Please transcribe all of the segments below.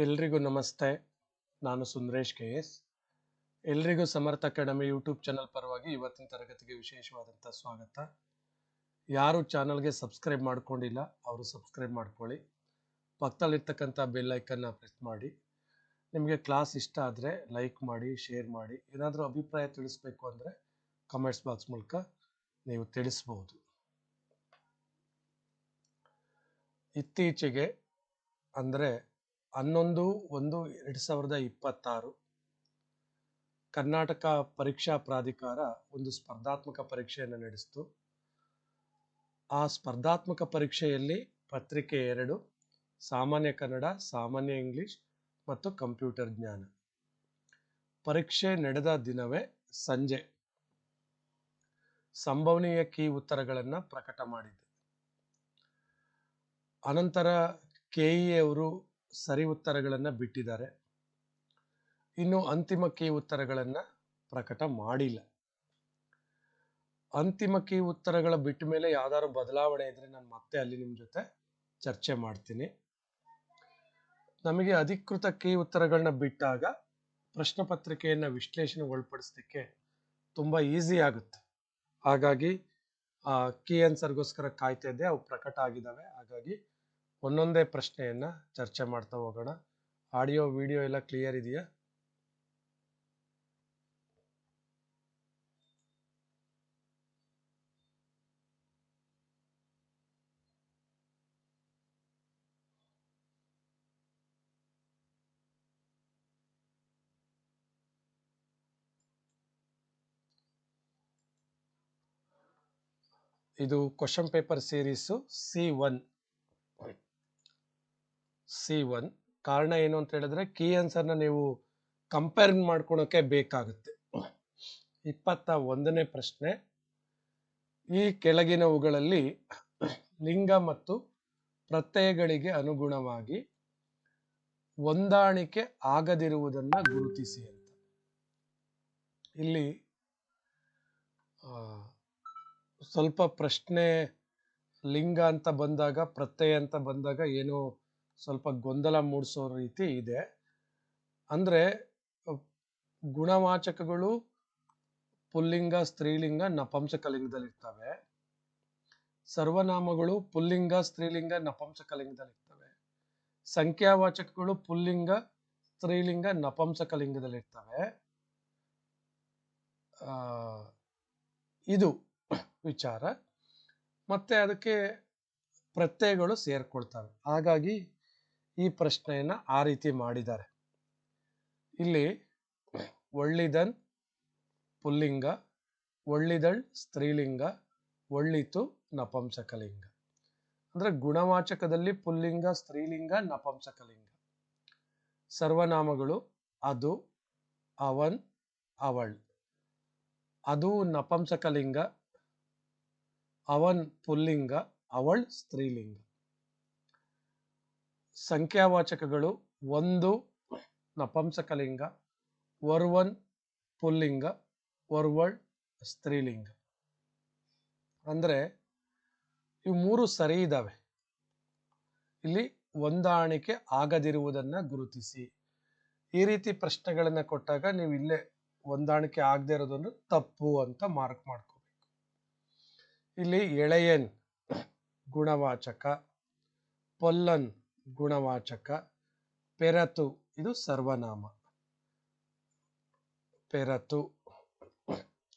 ಎಲ್ರಿಗೂ ನಮಸ್ತೆ. ನಾನು ಸುಂದರೇಶ್ ಕೆ ಎಸ್. ಎಲ್ರಿಗೂ ಸಮರ್ಥ ಅಕಾಡೆಮಿ ಯೂಟ್ಯೂಬ್ ಚಾನಲ್ ಪರವಾಗಿ ಇವತ್ತಿನ ತರಗತಿಗೆ ವಿಶೇಷವಾದಂಥ ಸ್ವಾಗತ. ಯಾರು ಚಾನಲ್ಗೆ ಸಬ್ಸ್ಕ್ರೈಬ್ ಮಾಡ್ಕೊಂಡಿಲ್ಲ, ಅವರು ಸಬ್ಸ್ಕ್ರೈಬ್ ಮಾಡ್ಕೊಳ್ಳಿ. ಪಕ್ಕದಲ್ಲಿರ್ತಕ್ಕಂಥ ಬೆಲ್ ಐಕನ್ನ ಪ್ರೆಸ್ ಮಾಡಿ. ನಿಮಗೆ ಕ್ಲಾಸ್ ಇಷ್ಟ ಆದರೆ ಲೈಕ್ ಮಾಡಿ, ಶೇರ್ ಮಾಡಿ. ಏನಾದರೂ ಅಭಿಪ್ರಾಯ ತಿಳಿಸ್ಬೇಕು ಅಂದರೆ ಕಮೆಂಟ್ಸ್ ಬಾಕ್ಸ್ ಮೂಲಕ ನೀವು ತಿಳಿಸ್ಬೋದು. ಇತ್ತೀಚೆಗೆ ಅಂದರೆ ಹನ್ನೊಂದು, ಒಂದು, ಎರಡು ಸಾವಿರದ ಇಪ್ಪತ್ತಾರು ಕರ್ನಾಟಕ ಪರೀಕ್ಷಾ ಪ್ರಾಧಿಕಾರ ಒಂದು ಸ್ಪರ್ಧಾತ್ಮಕ ಪರೀಕ್ಷೆಯನ್ನು ನಡೆಸಿತು. ಆ ಸ್ಪರ್ಧಾತ್ಮಕ ಪರೀಕ್ಷೆಯಲ್ಲಿ ಪತ್ರಿಕೆ ಎರಡು, ಸಾಮಾನ್ಯ ಕನ್ನಡ, ಸಾಮಾನ್ಯ ಇಂಗ್ಲಿಷ್ ಮತ್ತು ಕಂಪ್ಯೂಟರ್ ಜ್ಞಾನ. ಪರೀಕ್ಷೆ ನಡೆದ ದಿನವೇ ಸಂಜೆ ಸಂಭವನೀಯ ಕೀ ಉತ್ತರಗಳನ್ನು ಪ್ರಕಟ ಮಾಡಿದೆ. ಅನಂತರ ಕೆಇ ಅವರು ಸರಿ ಉತ್ತರಗಳನ್ನು ಬಿಟ್ಟಿದ್ದಾರೆ. ಇನ್ನು ಅಂತಿಮ ಕೀ ಉತ್ತರಗಳನ್ನು ಪ್ರಕಟ ಮಾಡಿಲ್ಲ. ಅಂತಿಮ ಕೀ ಉತ್ತರಗಳ ಬಿಟ್ಟ ಮೇಲೆ ಯಾವ್ದಾದ್ರು ಬದಲಾವಣೆ ಇದ್ರೆ ನಾನು ಮತ್ತೆ ಅಲ್ಲಿ ನಿಮ್ಮ ಜೊತೆ ಚರ್ಚೆ ಮಾಡ್ತೀನಿ. ನಮಗೆ ಅಧಿಕೃತ ಕೀ ಉತ್ತರಗಳನ್ನ ಬಿಟ್ಟಾಗ ಪ್ರಶ್ನೆ ಪತ್ರಿಕೆಯನ್ನು ವಿಶ್ಲೇಷಣೆ ಒಳಪಡಿಸ್ಲಿಕ್ಕೆ ತುಂಬ ಈಸಿ ಆಗುತ್ತೆ. ಹಾಗಾಗಿ ಆ ಕೀ ಆನ್ಸರ್ಗೋಸ್ಕರ ಕಾಯ್ತಾ ಇದ್ದೆ, ಅವು ಪ್ರಕಟ ಆಗಿದ್ದಾವೆ ಹಾಗಾಗಿ ಒಂದೊಂದೇ ಪ್ರಶ್ನೆಯನ್ನ ಚರ್ಚೆ ಮಾಡ್ತಾ ಹೋಗೋಣ. ಆಡಿಯೋ, ವಿಡಿಯೋ ಎಲ್ಲ ಕ್ಲಿಯರ್ ಇದೆಯಾ? ಇದು question paper series C one C one. ಕಾರಣ ಏನು ಅಂತ ಹೇಳಿದ್ರೆ, ಕೀ ಆನ್ಸರ್ನ ನೀವು ಕಂಪೇರ್ ಮಾಡ್ಕೊಳಕ್ಕೆ ಬೇಕಾಗುತ್ತೆ. ಇಪ್ಪತ್ತ ಒಂದನೇ ಪ್ರಶ್ನೆ. ಈ ಕೆಳಗಿನವುಗಳಲ್ಲಿ ಲಿಂಗ ಮತ್ತು ಪ್ರತ್ಯಯಗಳಿಗೆ ಅನುಗುಣವಾಗಿ ಹೊಂದಾಣಿಕೆ ಆಗದಿರುವುದನ್ನ ಗುರುತಿಸಿ ಅಂತ. ಇಲ್ಲಿ ಸ್ವಲ್ಪ ಪ್ರಶ್ನೆ ಲಿಂಗ ಅಂತ ಬಂದಾಗ, ಪ್ರತ್ಯಯ ಅಂತ ಬಂದಾಗ ಏನೋ ಸ್ವಲ್ಪ ಗೊಂದಲ ಮೂಡಿಸೋ ರೀತಿ ಇದೆ. ಅಂದರೆ, ಗುಣವಾಚಕಗಳು ಪುಲ್ಲಿಂಗ, ಸ್ತ್ರೀಲಿಂಗ, ನಪಂಸಕಲಿಂಗದಲ್ಲಿರ್ತವೆ. ಸರ್ವನಾಮಗಳು ಪುಲ್ಲಿಂಗ, ಸ್ತ್ರೀಲಿಂಗ, ನಪಂಸಕಲಿಂಗದಲ್ಲಿರ್ತವೆ. ಸಂಖ್ಯಾವಾಚಕಗಳು ಪುಲ್ಲಿಂಗ, ಸ್ತ್ರೀಲಿಂಗ, ನಪಂಸಕಲಿಂಗದಲ್ಲಿರ್ತವೆ. ಇದು ವಿಚಾರ. ಮತ್ತೆ ಅದಕ್ಕೆ ಪ್ರತ್ಯಯಗಳು ಸೇರ್ಕೊಳ್ತವೆ. ಹಾಗಾಗಿ ಈ ಪ್ರಶ್ನೆಯನ್ನ ಆ ರೀತಿ ಮಾಡಿದ್ದಾರೆ. ಇಲ್ಲಿ ಒಳ್ಳಿದನ್ ಪುಲ್ಲಿಂಗ, ಒಳ್ಳಿದಳ್ ಸ್ತ್ರೀಲಿಂಗ, ಒಳ್ಳಿತು ನಪಂಸಕಲಿಂಗ. ಅಂದ್ರೆ ಗುಣವಾಚಕದಲ್ಲಿ ಪುಲ್ಲಿಂಗ, ಸ್ತ್ರೀಲಿಂಗ, ನಪಂಸಕಲಿಂಗ. ಸರ್ವನಾಮಗಳು ಅದು, ಅವನ್, ಅವಳ್. ಅದು ನಪಂಸಕಲಿಂಗ, ಅವನ್ ಪುಲ್ಲಿಂಗ, ಅವಳ್ ಸ್ತ್ರೀಲಿಂಗ. ಸಂಖ್ಯಾವಾಚಕಗಳು ಒಂದು, ನಪಂಸಕಲಿಂಗ ವರ್ವನ್ ಪುಲ್ಲಿಂಗ ವರ್ವಳ್ ಸ್ತ್ರೀಲಿಂಗ. ಅಂದ್ರೆ ಇವು ಮೂರು ಸರಿ ಇದ್ದಾವೆ ಇಲ್ಲಿ ಹೊಂದಾಣಿಕೆ ಆಗದಿರುವುದನ್ನ ಗುರುತಿಸಿ. ಈ ರೀತಿ ಪ್ರಶ್ನೆಗಳನ್ನು ಕೊಟ್ಟಾಗ ನೀವು ಇಲ್ಲೇ ಹೊಂದಾಣಿಕೆ ಆಗದೆ ಇರೋದನ್ನು ತಪ್ಪು ಅಂತ ಮಾರ್ಕ್ ಮಾಡ್ಕೋಬೇಕು. ಇಲ್ಲಿ ಎಳೆಯನ್, ಗುಣವಾಚಕ, ಪೊಲ್ಲನ್ ಗುಣವಾಚಕ, ಪೆರತು, ಇದು ಸರ್ವನಾಮ. ಪೆರತು,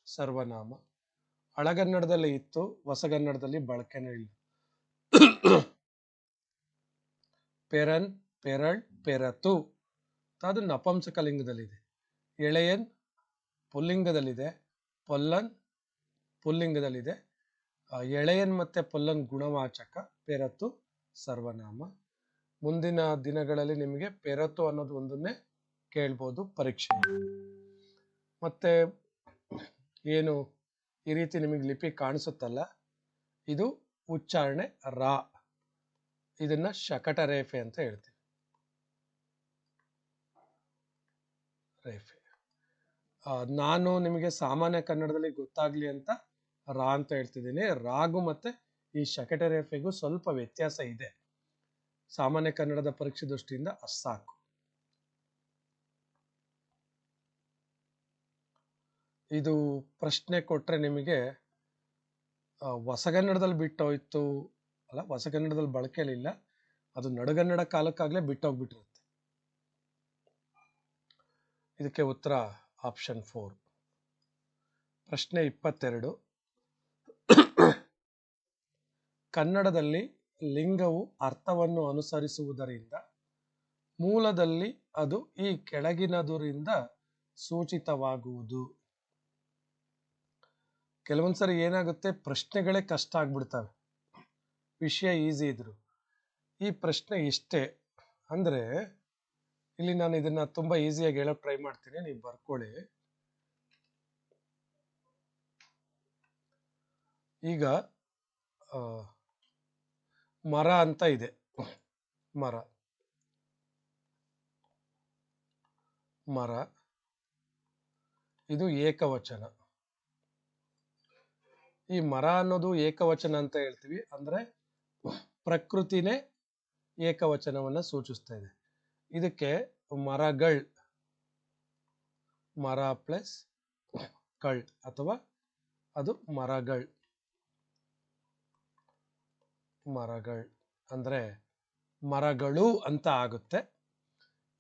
ಸರ್ವನಾಮ. ಹಳಗನ್ನಡದಲ್ಲಿ ಇತ್ತು, ಹೊಸಗನ್ನಡದಲ್ಲಿ ಬಳಕೆನೇ ಇಲ್ಲ. ಪೆರನ್, ಪೆರಳ್, ಪೆರತು. ಅದು ನಪಂಸಕಲಿಂಗದಲ್ಲಿದೆ. ಎಳೆಯನ್, ಪುಲ್ಲಿಂಗದಲ್ಲಿದೆ. ಪೊಲ್ಲನ್, ಪುಲ್ಲಿಂಗದಲ್ಲಿದೆ. ಎಳೆಯನ್ ಮತ್ತೆ ಪೊಲ್ಲನ್ ಗುಣವಾಚಕ, ಪೆರತು, ಸರ್ವನಾಮ. ಮುಂದಿನ ದಿನಗಳಲ್ಲಿ ನಿಮಗೆ ಪೆರತು ಅನ್ನೋದು ಒಂದನ್ನೇ ಕೇಳ್ಬೋದು ಪರೀಕ್ಷೆ. ಮತ್ತೆ ಏನು ಈ ರೀತಿ ನಿಮಗೆ ಲಿಪಿ ಕಾಣಿಸುತ್ತಲ್ಲ, ಇದು ಉಚ್ಚಾರಣೆ ರಾ. ಇದನ್ನ ಶಕಟ ರೇಫೆ ಅಂತ ಹೇಳ್ತೀವಿ. ರೇಫೆ. ನಾನು ನಿಮಗೆ ಸಾಮಾನ್ಯ ಕನ್ನಡದಲ್ಲಿ ಗೊತ್ತಾಗ್ಲಿ ಅಂತ ರಾ ಅಂತ ಹೇಳ್ತಿದ್ದೀನಿ. ರಾಗು ಮತ್ತೆ ಈ ಶಕಟ ರೇಫೆಗೂ ಸ್ವಲ್ಪ ವ್ಯತ್ಯಾಸ ಇದೆ. ಸಾಮಾನ್ಯ ಕನ್ನಡದ ಪರೀಕ್ಷೆ ದೃಷ್ಟಿಯಿಂದ ಸಾಕು ಇದು ಪ್ರಶ್ನೆ ಕೊಟ್ಟರೆ ನಿಮಗೆ ಹೊಸಗನ್ನಡದಲ್ಲಿ ಬಿಟ್ಟೋಯ್ತು, ಅಲ್ಲ, ಹೊಸಗನ್ನಡದಲ್ಲಿ ಬಳಕೆಯಲ್ಲಿಲ್ಲ, ಅದು ನಡುಗನ್ನಡ ಕಾಲಕ್ಕಾಗಲೇ ಬಿಟ್ಟೋಗ್ಬಿಟ್ಟಿರುತ್ತೆ. ಇದಕ್ಕೆ ಉತ್ತರ ಆಪ್ಷನ್ ಫೋರ್. ಪ್ರಶ್ನೆ ಇಪ್ಪತ್ತೆರಡು. ಕನ್ನಡದಲ್ಲಿ ಲಿಂಗವು ಅರ್ಥವನ್ನು ಅನುಸರಿಸುವುದರಿಂದ ಮೂಲದಲ್ಲಿ ಅದು ಈ ಕೆಳಗಿನದುರಿಂದ ಸೂಚಿತವಾಗುವುದು. ಕೆಲವೊಂದ್ಸರಿ ಏನಾಗುತ್ತೆ? ಪ್ರಶ್ನೆಗಳೇ ಕಷ್ಟ ಆಗ್ಬಿಡ್ತವೆ. ವಿಷಯ ಈಸಿ ಇದ್ರು. ಈ ಪ್ರಶ್ನೆ ಇಷ್ಟೇ. ಅಂದ್ರೆ ಇಲ್ಲಿ ನಾನು ಇದನ್ನ ತುಂಬಾ ಈಸಿಯಾಗಿ ಹೇಳೋಕ್ ಟ್ರೈ ಮಾಡ್ತೀನಿ. ನೀವು ಬರ್ಕೊಳ್ಳಿ. ಈಗ ಮರ ಅಂತ ಇದೆ. ಮರ. ಮರ. ಇದು ಏಕವಚನ. ಈ ಮರ ಅನ್ನೋದು ಏಕವಚನ ಅಂತ ಹೇಳ್ತೀವಿ. ಅಂದ್ರೆ ಪ್ರಕೃತಿನೇ ಏಕವಚನವನ್ನ ಸೂಚಿಸ್ತಾ ಇದೆ. ಇದಕ್ಕೆ ಮರಗಳ್. ಮರ ಪ್ಲಸ್ ಕಳ್ ಅಥವಾ ಅದು ಮರಗಳ್. ಮರಗಳ್, ಅಂದರೆ ಮರಗಳು ಅಂತ ಆಗುತ್ತೆ.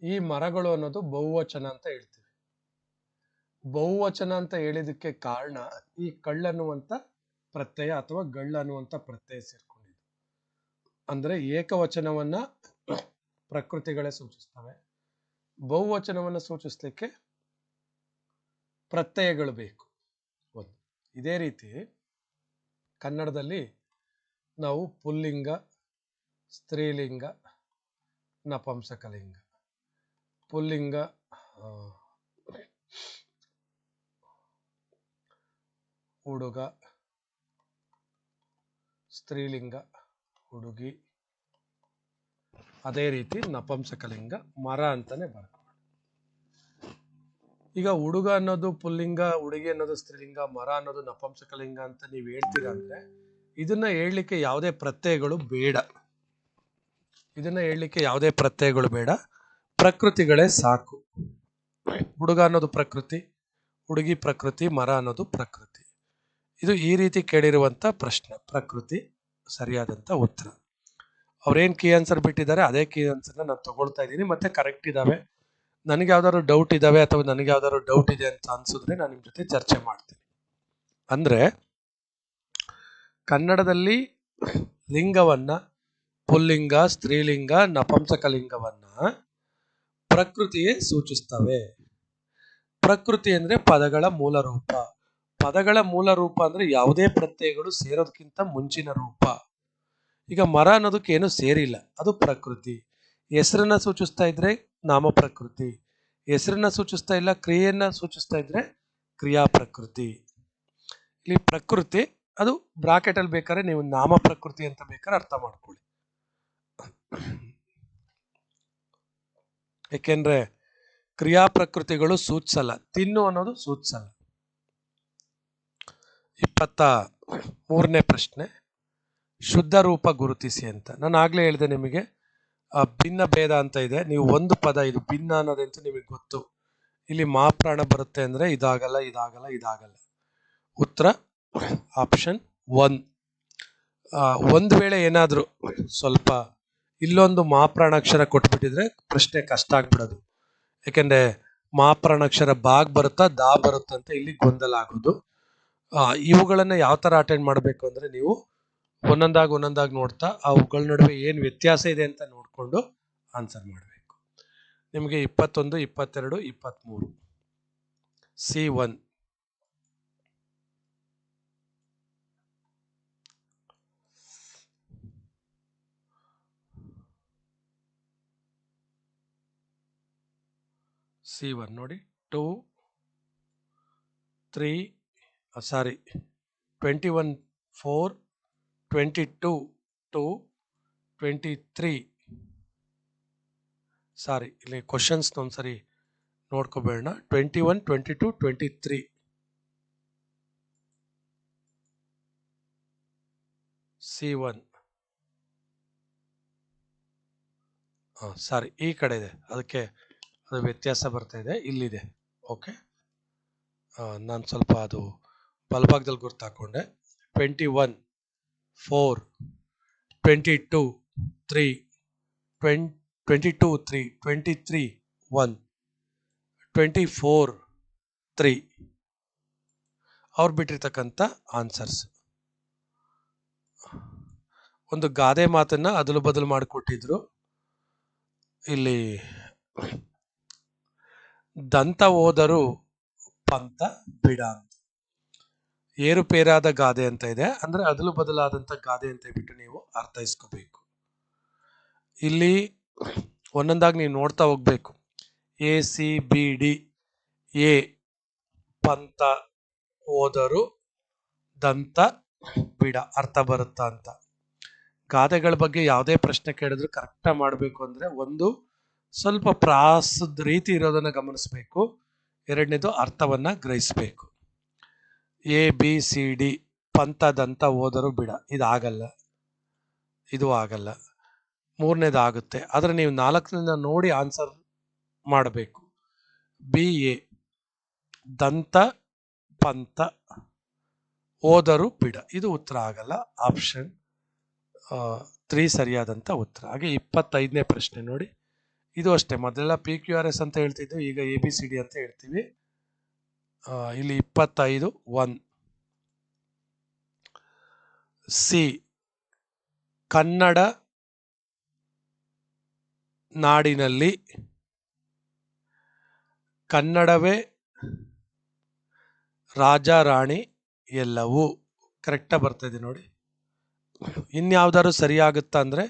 ಈ ಮರಗಳು ಅನ್ನೋದು ಬಹುವಚನ ಅಂತ ಹೇಳ್ತೀವಿ. ಬಹುವಚನ ಅಂತ ಹೇಳಿದಕ್ಕೆ ಕಾರಣ ಈ ಕಳ್ಳನ್ನುವಂಥ ಪ್ರತ್ಯಯ ಅಥವಾ ಗಳ್ಳನ್ನುವಂಥ ಪ್ರತ್ಯಯ ಸೇರ್ಕೊಂಡಿದ್ದು. ಅಂದ್ರೆ ಏಕವಚನವನ್ನ ಪ್ರಕೃತಿಗಳೇ ಸೂಚಿಸ್ತವೆ. ಬಹುವಚನವನ್ನ ಸೂಚಿಸ್ಲಿಕ್ಕೆ ಪ್ರತ್ಯಯಗಳು ಬೇಕು. ಒಂದು. ಇದೇ ರೀತಿ ಕನ್ನಡದಲ್ಲಿ ನಾವು ಪುಲ್ಲಿಂಗ, ಸ್ತ್ರೀಲಿಂಗ, ನಪಂಸಕಲಿಂಗ. ಪುಲ್ಲಿಂಗ ಹುಡುಗ, ಸ್ತ್ರೀಲಿಂಗ, ಹುಡುಗಿ. ಅದೇ ರೀತಿ ನಪಂಸಕಲಿಂಗ, ಮರ ಅಂತಾನೆ ಬರುತ್ತೆ ಈಗ ಹುಡುಗ ಅನ್ನೋದು ಪುಲ್ಲಿಂಗ, ಹುಡುಗಿ ಅನ್ನೋದು ಸ್ತ್ರೀಲಿಂಗ, ಮರ ಅನ್ನೋದು ನಪಂಸಕಲಿಂಗ ಅಂತ ನೀವು ಹೇಳ್ತೀರಾ ಅಂದ್ರೆ ಇದನ್ನ ಹೇಳಲಿಕ್ಕೆ ಯಾವುದೇ ಪ್ರತ್ಯಯಗಳು ಬೇಡ. ಇದನ್ನ ಹೇಳಲಿಕ್ಕೆ ಯಾವುದೇ ಪ್ರತ್ಯಯಗಳು ಬೇಡ. ಪ್ರಕೃತಿಗಳೇ ಸಾಕು. ಹುಡುಗ ಅನ್ನೋದು ಪ್ರಕೃತಿ, ಹುಡುಗಿ ಪ್ರಕೃತಿ, ಮರ ಅನ್ನೋದು ಪ್ರಕೃತಿ. ಇದು ಈ ರೀತಿ ಕೇಳಿರುವಂತ ಪ್ರಶ್ನೆ, ಪ್ರಕೃತಿ ಸರಿಯಾದಂತ ಉತ್ತರ. ಅವ್ರೇನು ಕೀ ಆನ್ಸರ್ ಬಿಟ್ಟಿದ್ದಾರೆ, ಅದೇ ಕೀ ಆನ್ಸರ್ನ ನಾನು ತಗೊಳ್ತಾ ಇದ್ದೀನಿ. ಮತ್ತೆ ಕರೆಕ್ಟ್ ಇದಾವೆ. ನನಗೆ ಯಾವ್ದಾದ್ರು ಡೌಟ್ ಇದಾವೆ ಅಥವಾ ನನಗೆ ಯಾವ್ದಾದ್ರು ಡೌಟ್ ಇದೆ ಅಂತ ಅನ್ಸಿದ್ರೆ ನಾನು ನಿಮ್ಮ ಜೊತೆ ಚರ್ಚೆ ಮಾಡ್ತೀನಿ. ಅಂದ್ರೆ ಕನ್ನಡದಲ್ಲಿ ಲಿಂಗವನ್ನ, ಪುಲ್ಲಿಂಗ, ಸ್ತ್ರೀಲಿಂಗ, ನಪಂಸಕಲಿಂಗವನ್ನ ಪ್ರಕೃತಿಯೇ ಸೂಚಿಸ್ತವೆ. ಪ್ರಕೃತಿ ಅಂದ್ರೆ ಪದಗಳ ಮೂಲ ರೂಪ. ಪದಗಳ ಮೂಲ ರೂಪ ಅಂದ್ರೆ ಯಾವುದೇ ಪ್ರತ್ಯಯಗಳು ಸೇರೋದಕ್ಕಿಂತ ಮುಂಚಿನ ರೂಪ. ಈಗ ಮರ ಅನ್ನೋದಕ್ಕೆ ಏನು ಸೇರಿಲ್ಲ. ಅದು ಪ್ರಕೃತಿ. ಹೆಸರನ್ನ ಸೂಚಿಸ್ತಾ ಇದ್ರೆ ನಾಮ ಪ್ರಕೃತಿ. ಹೆಸರನ್ನ ಸೂಚಿಸ್ತಾ ಇಲ್ಲ, ಕ್ರಿಯೆಯನ್ನ ಸೂಚಿಸ್ತಾ ಇದ್ರೆ ಕ್ರಿಯಾ ಪ್ರಕೃತಿ. ಇಲ್ಲಿ ಪ್ರಕೃತಿ ಅದು ಬ್ರಾಕೆಟ್ ಅಲ್ಲಿ ಬೇಕಾದ್ರೆ ನೀವು ನಾಮ ಪ್ರಕೃತಿ ಅಂತ ಬೇಕಾದ್ರೆ ಅರ್ಥ ಮಾಡ್ಕೊಳ್ಳಿ. ಏಕೆಂದ್ರೆ ಕ್ರಿಯಾ ಪ್ರಕೃತಿಗಳು ಸೂಚಿಸಲ್ಲ, ತಿನ್ನು ಅನ್ನೋದು ಸೂಚಿಸಲ್ಲ. ಇಪ್ಪತ್ತ ಮೂರನೇ ಪ್ರಶ್ನೆ, ಶುದ್ಧ ರೂಪ ಗುರುತಿಸಿ ಅಂತ. ನಾನು ಆಗಲೇ ಹೇಳಿದೆ ನಿಮಗೆ ಭಿನ್ನ ಭೇದ ಅಂತ ಇದೆ, ನೀವು ಒಂದು ಪದ ಇದು ಭಿನ್ನ ಅನ್ನೋದಂತೂ ನಿಮಗೆ ಗೊತ್ತು? ಇಲ್ಲಿ ಮಾಪ್ರಾಣ ಬರುತ್ತೆ ಅಂದ್ರೆ ಇದಾಗಲ್ಲ ಇದಾಗಲ್ಲ ಇದಾಗಲ್ಲ. ಉತ್ತರ ಆಪ್ಷನ್ ಒನ್ ಒಂದು ವೇಳೆ ಏನಾದರೂ ಸ್ವಲ್ಪ ಇಲ್ಲೊಂದು ಮಾಪ್ರಾಣಾಕ್ಷರ ಕೊಟ್ಬಿಟ್ಟಿದ್ರೆ ಪ್ರಶ್ನೆ ಕಷ್ಟ ಆಗ್ಬಿಡೋದು. ಯಾಕೆಂದ್ರೆ ಮಾಪ್ರಾಣಾಕ್ಷರ ಬಾಗ್ ಬರುತ್ತಾ ದಾ ಬರುತ್ತಾ ಅಂತ ಇಲ್ಲಿ ಗೊಂದಲ ಆಗೋದು. ಇವುಗಳನ್ನು ಯಾವ ತರ ಅಟೆಂಡ್ ಮಾಡಬೇಕು ಅಂದ್ರೆ ನೀವು ಒಂದೊಂದಾಗಿ ಒಂದೊಂದಾಗಿ ನೋಡ್ತಾ ಅವುಗಳ ನಡುವೆ ಏನು ವ್ಯತ್ಯಾಸ ಇದೆ ಅಂತ ನೋಡಿಕೊಂಡು ಆನ್ಸರ್ ಮಾಡಬೇಕು. ನಿಮಗೆ ಇಪ್ಪತ್ತೊಂದು, ಇಪ್ಪತ್ತೆರಡು ಇಪ್ಪತ್ತ್ಮೂರು ಸಿ ಒನ್ ಸಿ ಒನ್ ನೋಡಿ. Two, three sorry, twenty one, four, twenty two, two, twenty three. Sorry, ಇಲ್ಲಿ ಕ್ವಶನ್ಸ್ ಒಂದ್ಸರಿ ನೋಡ್ಕೋಬೇಡ twenty one, twenty two, twenty three. C one. ಹಾಂ ಸಾರಿ, ಈ ಕಡೆ ಇದೆ. ಅದಕ್ಕೆ ಅದು ವ್ಯತ್ಯಾಸ ಬರ್ತಾ ಇದೆ, ಇಲ್ಲಿದೆ. ಓಕೆ ನಾನು ಸ್ವಲ್ಪ ಅದು ಬಲಭಾಗದಲ್ಲಿ ಗುರ್ತಾಕೊಂಡೆ. Twenty one four twenty two three twenty twenty two three twenty three one twenty four three ಅವ್ರು ಬಿಟ್ಟಿರ್ತಕ್ಕಂಥ ಆನ್ಸರ್ಸ್ ಒಂದು ಗಾದೆ ಮಾತನ್ನು ಅದಲು ಬದಲು ಮಾಡಿಕೊಟ್ಟಿದ್ರು. ಇಲ್ಲಿ ದಂತ ಹೋದರು ಪಂತ ಬಿಡ ಅಂತ. ಏರುಪೇರಾದ ಗಾದೆ ಅಂತ ಇದೆ. ಅಂದ್ರೆ ಅದಲು ಬದಲಾದಂತ ಗಾದೆ ಅಂತ ಹೇಳ್ಬಿಟ್ಟು ನೀವು ಅರ್ಥೈಸ್ಕೋಬೇಕು. ಇಲ್ಲಿ ಒಂದೊಂದಾಗಿ ನೀವು ನೋಡ್ತಾ ಹೋಗ್ಬೇಕು. A, C, B, D, A, ಪಂತ ಹೋದರು ದಂತ ಬಿಡ, ಅರ್ಥ ಬರುತ್ತಾ ಅಂತ. ಗಾದೆಗಳ ಬಗ್ಗೆ ಯಾವುದೇ ಪ್ರಶ್ನೆ ಕೇಳಿದ್ರು ಕರೆಕ್ಟಾಗಿ ಮಾಡಬೇಕು ಅಂದ್ರೆ ಒಂದು ಸ್ವಲ್ಪ ಪ್ರಾಸದ ರೀತಿ ಇರೋದನ್ನು ಗಮನಿಸಬೇಕು. ಎರಡನೇದು ಅರ್ಥವನ್ನು ಗ್ರಹಿಸಬೇಕು. ಎ, ಬಿ, ಸಿ, ಡಿ ಪಂಥದಂತ ಓದರು ಬಿಡ, ಇದಾಗಲ್ಲ. ಇದು ಆಗಲ್ಲ. ಮೂರನೇದು ಆಗುತ್ತೆ ಆದರೆ ನೀವು ನಾಲ್ಕನಿಂದ ನೋಡಿ ಆನ್ಸರ್ ಮಾಡಬೇಕು. ಬಿ, ಎ, ದಂತ, ಪಂಥ ಓದರು ಬಿಡ. ಇದು ಉತ್ತರ ಆಗಲ್ಲ. ಆಪ್ಷನ್ ತ್ರೀ ಸರಿಯಾದಂಥ ಉತ್ತರ. ಹಾಗೆ ಇಪ್ಪತ್ತೈದನೇ ಪ್ರಶ್ನೆ ನೋಡಿ. ಇದು ಅಷ್ಟೇ. ಮೊದಲೆಲ್ಲ ಪಿ ಕ್ಯೂ ಆರ್ ಎಸ್ ಅಂತ ಹೇಳ್ತಿದ್ದು ಈಗ ಎ ಬಿ ಸಿ ಡಿ ಅಂತ ಹೇಳ್ತೀವಿ. ಇಲ್ಲಿ ಇಪ್ಪತ್ತೈದು ಒನ್ ಸಿ ಕನ್ನಡ ನಾಡಿನಲ್ಲಿ ಕನ್ನಡವೇ ರಾಜ ರಾಣಿ ಎಲ್ಲವೂ ಕರೆಕ್ಟಾಗಿ ಬರ್ತಾಯಿದೆ ನೋಡಿ. ಇನ್ಯಾವುದಾದ್ರು ಸರಿಯಾಗುತ್ತಾ ಅಂದ್ರೆ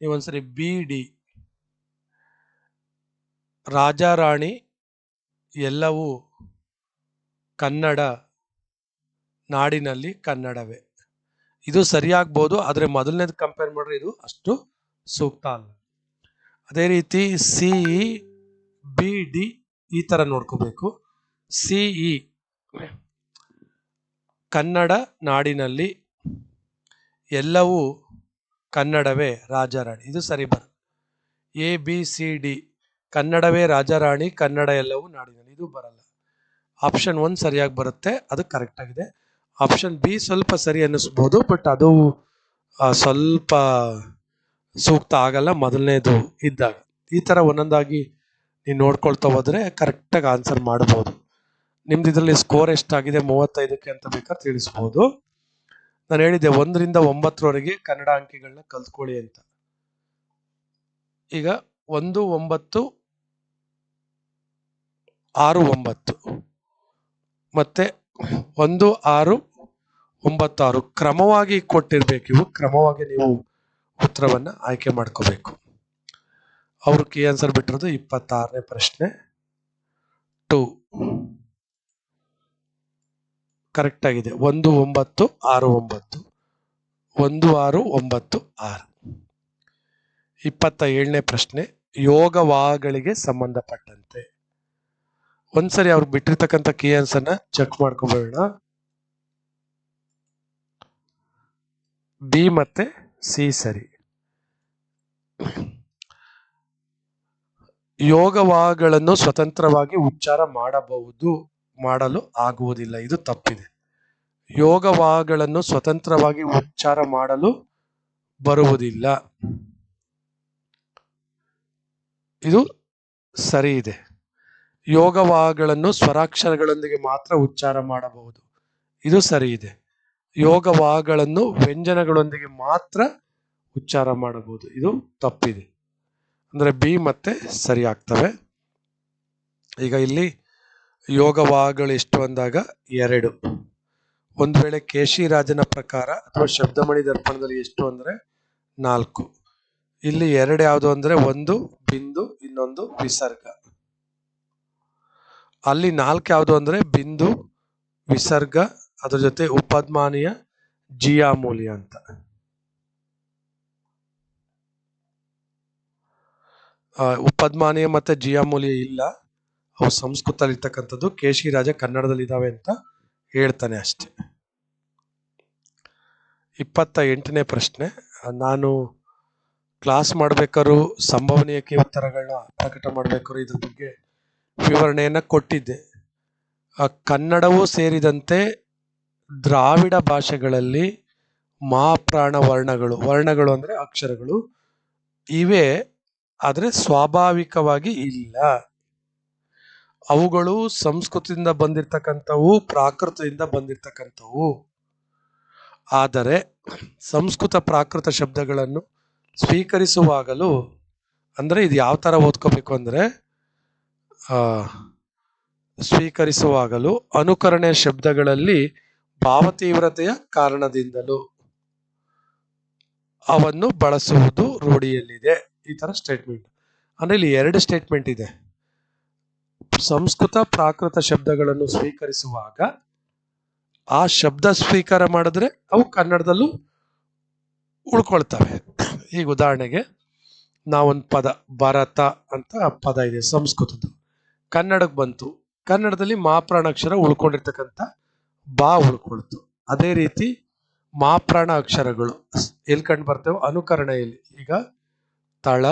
ನೀವೊಂದ್ಸರಿ ಬಿ ಡಿ ರಾಜ ರಾಣಿ ಎಲ್ಲವೂ ಕನ್ನಡ ನಾಡಿನಲ್ಲಿ ಕನ್ನಡವೇ. ಇದು ಸರಿಯಾಗ್ಬೋದು, ಆದರೆ ಮೊದಲನೇದು ಕಂಪೇರ್ ಮಾಡಿದ್ರೆ ಇದು ಅಷ್ಟು ಸೂಕ್ತ ಅಲ್ಲ. ಅದೇ ರೀತಿ ಸಿ ಬಿ ಡಿ ಈ ಥರ ನೋಡ್ಕೋಬೇಕು. ಸಿಇ ಕನ್ನಡ ನಾಡಿನಲ್ಲಿ ಎಲ್ಲವೂ ಕನ್ನಡವೇ ರಾಜಾರಾಣಿ. ಇದು ಸರಿ ಬರ ಎ ಬಿ ಸಿ ಡಿ ಕನ್ನಡವೇ ರಾಜಾರಾಣಿ ಕನ್ನಡ ಎಲ್ಲವೂ ನಾಡಿನಲ್ಲಿ ಇದು ಬರಲ್ಲ. ಆಪ್ಷನ್ ಒನ್ ಸರಿಯಾಗಿ ಬರುತ್ತೆ, ಅದು ಕರೆಕ್ಟ್ ಆಗಿದೆ. ಆಪ್ಷನ್ ಬಿ ಸ್ವಲ್ಪ ಸರಿ ಅನ್ನಿಸ್ಬೋದು ಬಟ್ ಅದು ಸ್ವಲ್ಪ ಸೂಕ್ತ ಆಗಲ್ಲ ಮೊದಲನೇದು ಇದ್ದಾಗ. ಈ ಥರ ಒಂದೊಂದಾಗಿ ನೀವು ನೋಡ್ಕೊಳ್ತಾ ಹೋದರೆ ಕರೆಕ್ಟಾಗಿ ಆನ್ಸರ್ ಮಾಡ್ಬೋದು. ನಿಮ್ದು ಇದರಲ್ಲಿ ಸ್ಕೋರ್ ಎಷ್ಟಾಗಿದೆ, ಮೂವತ್ತೈದಕ್ಕೆ ಅಂತ ಬೇಕಾದ್ರೆ ತಿಳಿಸ್ಬೋದು. ನಾನು ಹೇಳಿದ್ದೆ ಒಂದರಿಂದ ಒಂಬತ್ತರವರೆಗೆ ಕನ್ನಡ ಅಂಕಿಗಳನ್ನ ಕಲ್ತ್ಕೊಳ್ಳಿ ಅಂತ. ಈಗ ಒಂದು, ಒಂಬತ್ತು ಆರು ಒಂಬತ್ತು. ಮತ್ತೆ ಒಂದು ಆರು ಒಂಬತ್ತಾರು. ಕ್ರಮವಾಗಿ ಕೊಟ್ಟಿರಬೇಕು ಇವು. ಕ್ರಮವಾಗಿ ನೀವು ಉತ್ತರವನ್ನು ಆಯ್ಕೆ ಮಾಡ್ಕೋಬೇಕು. ಅವರು ಕೀ ಆನ್ಸರ್ ಬಿಟ್ಟಿರೋದು ಇಪ್ಪತ್ತಾರನೇ ಪ್ರಶ್ನೆ. ಟು ಕರೆಕ್ಟ್ ಆಗಿದೆ. ಒಂದು, ಒಂಬತ್ತು, ಆರು, ಒಂಬತ್ತು. ಒಂದು, ಆರು, ಒಂಬತ್ತು, ಆರು. ಇಪ್ಪತ್ತ ಏಳನೇ ಪ್ರಶ್ನೆ. ಯೋಗವಾಗಳಿಗೆ ಸಂಬಂಧಪಟ್ಟಂತೆ. ಒಂದ್ಸರಿ ಅವ್ರು ಬಿಟ್ಟಿರ್ತಕ್ಕಂಥ ಕೀ ಆನ್ಸರ್ನ ಚೆಕ್ ಮಾಡ್ಕೊಬೋಣ ಬಿ ಮತ್ತೆ ಸಿ ಸರಿ. ಯೋಗವಾಗಳನ್ನು ಸ್ವತಂತ್ರವಾಗಿ ಉಚ್ಚಾರ ಮಾಡಬಹುದು, ಮಾಡಲು ಆಗುವುದಿಲ್ಲ. ಇದು ತಪ್ಪಿದೆ. ಯೋಗವಾಗಳನ್ನು ಸ್ವತಂತ್ರವಾಗಿ ಉಚ್ಚಾರ ಮಾಡಲು ಬರುವುದಿಲ್ಲ. ಇದು ಸರಿ ಇದೆ. ಯೋಗವಾಗಳನ್ನು ಸ್ವರಾಕ್ಷರಗಳೊಂದಿಗೆ ಮಾತ್ರ ಉಚ್ಚಾರ ಮಾಡಬಹುದು. ಇದು ಸರಿ ಇದೆ. ಯೋಗವಾಗಳನ್ನು ವ್ಯಂಜನಗಳೊಂದಿಗೆ ಮಾತ್ರ ಉಚ್ಚಾರ ಮಾಡಬಹುದು. ಇದು ತಪ್ಪಿದೆ. ಅಂದ್ರೆ ಬಿ ಮತ್ತೆ ಸರಿ ಆಗ್ತವೆ. ಈಗ ಇಲ್ಲಿ ಯೋಗವಾಗಳು ಎಷ್ಟು ಅಂದಾಗ ಎರಡು. ಒಂದು ವೇಳೆ ಕೇಶಿರಾಜನ ಪ್ರಕಾರ ಅಥವಾ ಶಬ್ದಮಣಿ ದರ್ಪಣದಲ್ಲಿ ಎಷ್ಟು ಅಂದ್ರೆ ನಾಲ್ಕು. ಇಲ್ಲಿ ಎರಡು ಯಾವುದು ಅಂದ್ರೆ ಒಂದು, ಬಿಂದು, ಇನ್ನೊಂದು, ವಿಸರ್ಗ. ಅಲ್ಲಿ ನಾಲ್ಕು ಯಾವುದು ಅಂದ್ರೆ ಬಿಂದು, ವಿಸರ್ಗ, ಅದ್ರ ಜೊತೆ ಉಪದ್ಮಾನಿಯ ಜಿಯಾಮೂಲ್ಯ ಅಂತ. ಉಪದ್ಮಾನಿಯ ಮತ್ತೆ ಜಿಯಾಮೂಲ್ಯ ಇಲ್ಲ. ಅವು ಸಂಸ್ಕೃತದಲ್ಲಿ ಇರ್ತಕ್ಕಂಥದ್ದು ಕೇಶಿರಾಜ ಕನ್ನಡದಲ್ಲಿ ಇದಾವೆ ಅಂತ ಹೇಳ್ತಾನೆ ಅಷ್ಟೆ. ಇಪ್ಪತ್ತ ಎಂಟನೇ ಪ್ರಶ್ನೆ. ನಾನು ಕ್ಲಾಸ್ ಮಾಡ್ಬೇಕಾದ್ರು, ಸಂಭವನೀಯಕ್ಕೆ ಉತ್ತರಗಳನ್ನ ಪ್ರಕಟ ಮಾಡ್ಬೇಕಾದ್ರು ಇದ್ರ ಬಗ್ಗೆ ವಿವರಣೆಯನ್ನ ಕೊಟ್ಟಿದ್ದೆ. ಆ, ಕನ್ನಡವೂ ಸೇರಿದಂತೆ ದ್ರಾವಿಡ ಭಾಷೆಗಳಲ್ಲಿ ಮಾಪ್ರಾಣ ವರ್ಣಗಳು ವರ್ಣಗಳು ಅಂದರೆ ಅಕ್ಷರಗಳು ಇವೆ ಆದರೆ ಸ್ವಾಭಾವಿಕವಾಗಿ ಇಲ್ಲ. ಅವುಗಳು ಸಂಸ್ಕೃತದಿಂದ ಬಂದಿರತಕ್ಕಂಥವು ಪ್ರಾಕೃತದಿಂದ ಬಂದಿರತಕ್ಕಂಥವು. ಆದರೆ ಸಂಸ್ಕೃತ ಪ್ರಾಕೃತ ಶಬ್ದಗಳನ್ನು ಸ್ವೀಕರಿಸುವಾಗಲೂ ಅಂದರೆ ಇದು ಯಾವ ಥರ ಓದ್ಕೋಬೇಕು ಅಂದ್ರೆ ಸ್ವೀಕರಿಸುವಾಗಲೂ ಅನುಕರಣೆ ಶಬ್ದಗಳಲ್ಲಿ ಭಾವತೀವ್ರತೆಯ ಕಾರಣದಿಂದಲೂ ಅವನ್ನು ಬಳಸುವುದು ರೂಢಿಯಲ್ಲಿದೆ. ಈ ತರ ಸ್ಟೇಟ್ಮೆಂಟ್ ಅಂದ್ರೆ ಇಲ್ಲಿ ಎರಡು ಸ್ಟೇಟ್ಮೆಂಟ್ ಇದೆ. ಸಂಸ್ಕೃತ ಪ್ರಾಕೃತ ಶಬ್ದಗಳನ್ನು ಸ್ವೀಕರಿಸುವಾಗ ಆ ಶಬ್ದ ಸ್ವೀಕಾರ ಮಾಡಿದ್ರೆ ಅವು ಕನ್ನಡದಲ್ಲೂ ಉಳ್ಕೊಳ್ತವೆ. ಈಗ ಉದಾಹರಣೆಗೆ ನಾವೊಂದು ಪದ ಭರತ ಅಂತ ಪದ ಇದೆ ಸಂಸ್ಕೃತದ ಕನ್ನಡಕ್ಕೆ ಬಂತು. ಕನ್ನಡದಲ್ಲಿ ಮಾಪ್ರಾಣಾಕ್ಷರ ಉಳ್ಕೊಂಡಿರ್ತಕ್ಕಂಥ ಬಾ ಉಳ್ಕೊಳ್ತು. ಅದೇ ರೀತಿ ಮಾಪ್ರಾಣ ಅಕ್ಷರಗಳು ಎಲ್ಲಿ ಕಂಡು ಬರ್ತವೆ ಅನುಕರಣೆಯಲ್ಲಿ. ಈಗ ತಳ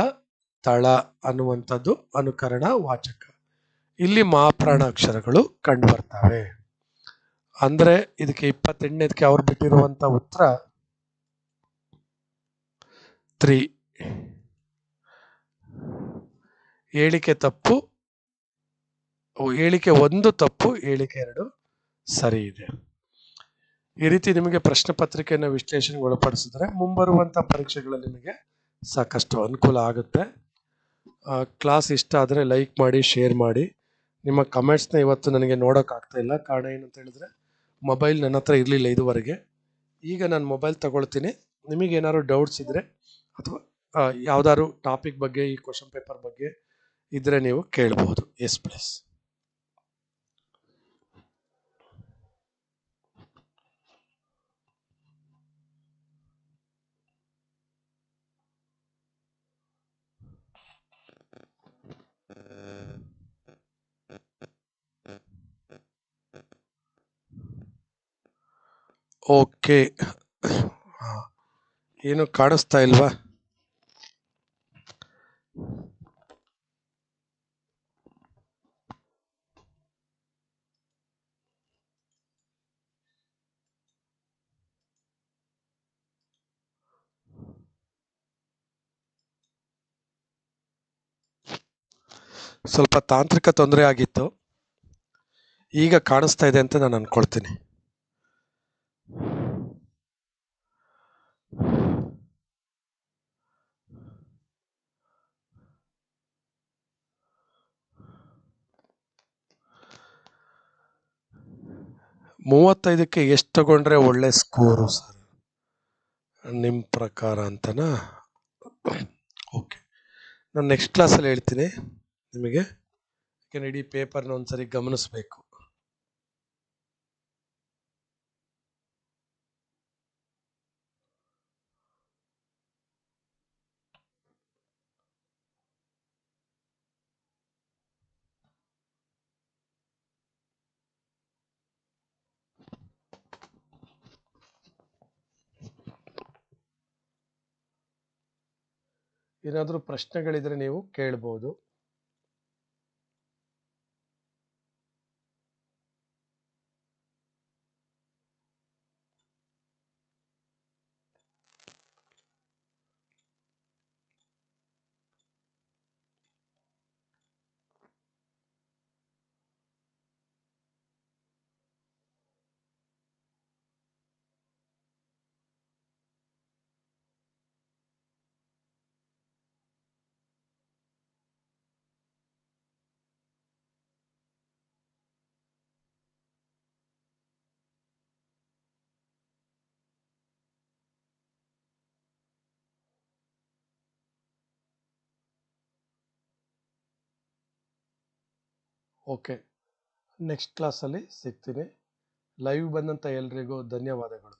ತಳ ಅನ್ನುವಂಥದ್ದು ಅನುಕರಣ, ವಾಚಕ. ಇಲ್ಲಿ ಮಾಪ್ರಾಣ ಅಕ್ಷರಗಳು ಕಂಡು ಬರ್ತವೆ. ಅಂದ್ರೆ ಇದಕ್ಕೆ ಇಪ್ಪತ್ತೆಂಟನೇದಕ್ಕೆ ಅವ್ರು ಬಿಟ್ಟಿರುವಂತ ಉತ್ತರ ತ್ರೀ. ಹೇಳಿಕೆ ತಪ್ಪು ಹೇಳಿಕೆ ಒಂದು ತಪ್ಪು, ಹೇಳಿಕೆ ಎರಡು ಸರಿ ಇದೆ. ಈ ರೀತಿ ನಿಮಗೆ ಪ್ರಶ್ನೆ ಪತ್ರಿಕೆಯನ್ನು ವಿಶ್ಲೇಷಣೆ ಒಳಪಡಿಸಿದ್ರೆ ಮುಂಬರುವಂಥ ಪರೀಕ್ಷೆಗಳಲ್ಲಿ ನಿಮಗೆ ಸಾಕಷ್ಟು ಅನುಕೂಲ ಆಗುತ್ತೆ. ಕ್ಲಾಸ್ ಇಷ್ಟ ಆದರೆ ಲೈಕ್ ಮಾಡಿ, ಶೇರ್ ಮಾಡಿ. ನಿಮ್ಮ ಕಮೆಂಟ್ಸ್ನ ಇವತ್ತು ನನಗೆ ನೋಡೋಕ್ಕಾಗ್ತಾ ಇಲ್ಲ. ಕಾರಣ ಏನಂತ ಹೇಳಿದ್ರೆ, ಮೊಬೈಲ್ ನನ್ನ ಹತ್ರ ಇರಲಿಲ್ಲ ಇದುವರೆಗೆ. ಈಗ ನಾನು ಮೊಬೈಲ್ ತಗೊಳ್ತೀನಿ. ನಿಮಗೆ ಏನಾದ್ರು ಡೌಟ್ಸ್ ಇದ್ದರೆ ಅಥವಾ ಯಾವ್ದಾದ್ರು ಟಾಪಿಕ್ ಬಗ್ಗೆ, ಈ ಕ್ವಶನ್ ಪೇಪರ್ ಬಗ್ಗೆ ಇದ್ರೆ ನೀವು ಕೇಳಬಹುದು ಎಸ್ ಪ್ಲೀಸ್. ಓಕೆ. ಏನು ಕಾಣಿಸ್ತಾ ಇಲ್ವಾ? ಸ್ವಲ್ಪ ತಾಂತ್ರಿಕ ತೊಂದರೆ ಆಗಿತ್ತು. ಈಗ ಕಾಣಿಸ್ತಾ ಇದೆ ಅಂತ ನಾನು ಅನ್ಕೊಳ್ತೀನಿ. ಮೂವತ್ತೈದಕ್ಕೆ ಎಷ್ಟು ತಗೊಂಡ್ರೆ ಒಳ್ಳೆ ಸ್ಕೋರು ಸರ್ ನಿಮ್ಮ ಪ್ರಕಾರ ಅಂತನಾ? ಓಕೆ ನಾನು ನೆಕ್ಸ್ಟ್ ಕ್ಲಾಸಲ್ಲಿ ಹೇಳ್ತೀನಿ ನಿಮಗೆ. ಯಾಕೆಂದ್ರೆ ಇಡೀ ಪೇಪರ್ನ ಒಂದು ಸರಿ ಗಮನಿಸಬೇಕು. ಏನಾದರೂ ಪ್ರಶ್ನೆಗಳಿದ್ರೆ ನೀವು ಕೇಳ್ಬೋದು. ಓಕೆ. ನೆಕ್ಸ್ಟ್ ಕ್ಲಾಸಲ್ಲಿ ಸಿಗ್ತೀನಿ. ಲೈವ್ ಬಂದಂಥ ಎಲ್ರಿಗೂ ಧನ್ಯವಾದಗಳು.